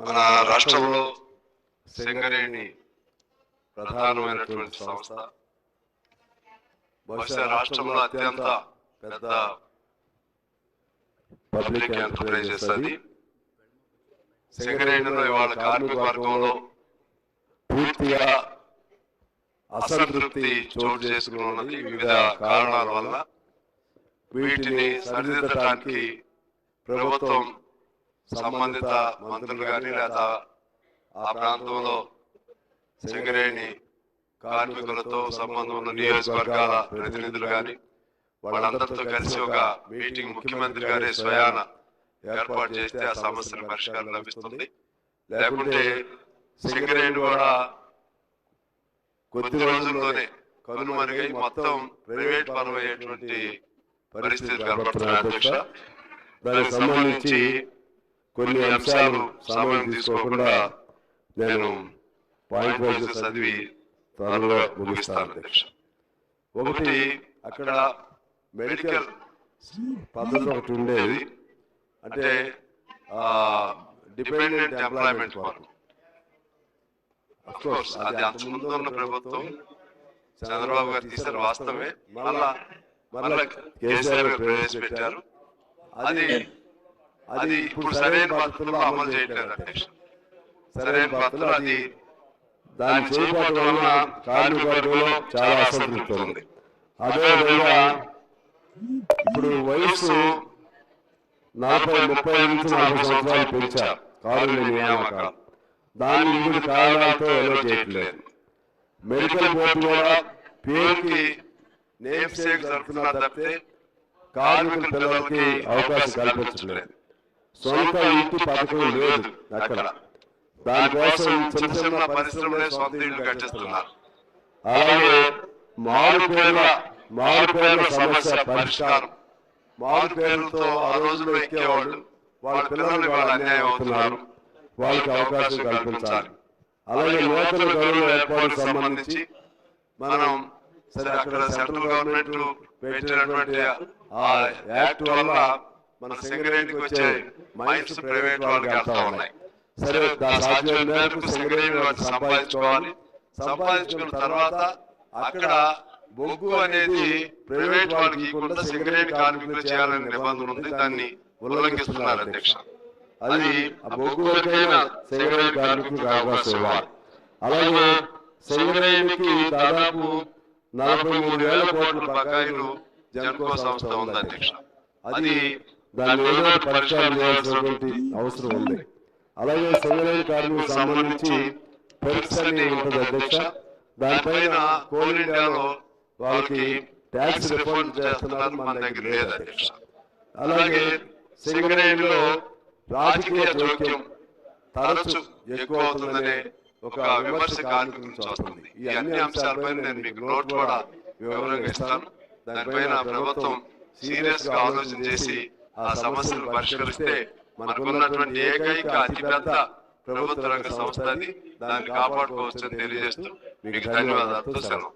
మన రాష్ట్రంలో సింగరేణి ప్రధానమైనటువంటి సంస్థ. బహుశా రాష్ట్రంలో అత్యంత పెద్ద పబ్లిక్ ఎంటర్ప్రైజెస్ అది. సింగరేణిలో ఇవాళ కార్మిక వర్గంలో పూర్తిగా అసంతృప్తి చోటు చేసుకున్నది వివిధ కారణాల వల్ల వీటిని సరిదిద్దడానికి ప్రభుత్వం సంబంధిత మంత్రులు కానీ లేదా ఆ ప్రాంతంలో సింగరేణి కార్మికులతో సంబంధం ఉన్న నియోజకవర్గాల ప్రతినిధులు కానీ వాళ్ళందరితో కలిసి ఒక మీటింగ్ ముఖ్యమంత్రి గారి స్వయాన ఏర్పాటు చేస్తే ఆ సమస్యల పరిష్కారం లభిస్తుంది. లేకుంటే సింగరేణి కూడా కొద్ది రోజుల్లోనే కనుమరుగై మొత్తం ప్రైవేట్ పరమయ్యేటువంటి పరిస్థితి కనబడుతున్నాయి అధ్యక్ష. దానికి సంబంధించి కొన్ని అంశాలు సమయం తీసుకోకుండా నేను పాయింట్ వైజ్ చదివి త్వరలో ముగిస్తాను అధ్యక్ష. ఒకటి అక్కడ మెడికల్ పద్ధతి ఒకటి ఉండేది. అంటే డిపెండెంట్ ఎంప్లాయ్మెంట్ కొరకు కోర్స్ అది అంత ముందు ఉన్న ప్రభుత్వం చంద్రబాబు గారు తీసిన వాస్తవమే. మళ్ళా మళ్ళా కేసీఆర్ ప్రవేశపెట్టారు. అది అది ఇప్పుడు సరైన పద్ధతిలో అమలు చేయట్లేదు అధ్యక్ష. సరైన పద్ధతిలో అది దాని చేయకపోవడం వలన కార్మిక వర్గంలో చాలా అసంతృప్తి ఉంది. అదేవిధంగా ఇప్పుడు వయసు నలభై ముప్పై నుంచి నలభై సంవత్సరాలు పెంచారు కారుణ్య నియామకాలు. దాన్ని వివిధ కారణాలతో ఎలో చేయట్లేదు. మెడికల్ బోర్డు కూడా పేరుకి నేమ్ సేక్ జరుపుతున్నారు తప్పితే కార్మికుల పిల్లలకి అవకాశం కల్పించట్లేదు. సొంత ఇంటి పథకం లేదు. అక్కడ. దానికోసం చిన్న చిన్న పరిశ్రమలే సొంత ఇల్లు కట్టిస్తున్నారు. అలాగే మారు పేర్ల మారు పేర్ల సమస్య పరిష్కారం. మారు పేర్లతో ఆ రోజుల్లో ఎక్కేవాళ్ళు వాళ్ళ పిల్లలు వాళ్ళు అన్యాయం అవుతున్నారు. వాళ్ళకి అవకాశం కల్పించాలి. అలాగే నూతన గనుల ఏర్పాటుకు సంబంధించి మనం సరే అక్కడ సెంట్రల్ గవర్నమెంట్ పెట్టినటువంటి ఆ యాక్ట్ వల్ల మన సింగరేణికి వచ్చే మైన్స్ ప్రైవేట్ వాళ్ళకి వెళ్తా ఉన్నాయి. సరే సాధ్యమైన మేరకు సింగరేణి సంపాదించుకోవాలి. సంపాదించుకున్న తర్వాత అక్కడ బొగ్గు అనేది ప్రైవేట్ వాళ్ళకి ఇవ్వకుండా సింగరేణి కార్మికులు చేయాలనే నిబంధన ఉంది. దాన్ని ఉల్లంఘిస్తున్నారు అధ్యక్ష. అది ఆ బొగ్గు సింగరేణి కార్మికులకు అవకాశం ఇవ్వాలి అలాగే సింగరేణికి దాదాపు నలభై మూడు వేల కోట్ల బకాయిలు జన్కో సంస్థ ఉంది అధ్యక్ష అది దాన్ని ఏదో పరిష్కారం చేయాల్సినటువంటి అవసరం ఉంది. అలాగే సింగరేణి కార్మికులకు సంబంధించి పరీక్ష ఉంటుంది అధ్యక్ష. దానిపైన కోల్ ఇండియాలో వాళ్ళకి ట్యాక్స్ రిఫండ్ చేస్తున్నారు మన దగ్గర లేదు అధ్యక్ష. అలాగే సింగరేణిలో రాజకీయ జోక్యం తరచు ఎక్కువ అవుతుందనే ఒక విమర్శ కార్మికుల నుంచి వస్తుంది. ఈ అన్ని అంశాలపైన నేను మీకు నోట్ కూడా వివరంగా ఇస్తాను. దానిపైన ప్రభుత్వం సీరియస్గా ఆలోచన చేసి ఆ సమస్యలు పరిష్కరిస్తే మనకున్నటువంటి ఏకైక అతిపెద్ద ప్రభుత్వ రంగ సంస్థ అది. దాన్ని కాపాడుకోవచ్చని తెలియజేస్తూ మీకు ధన్యవాదాలతో సెలవు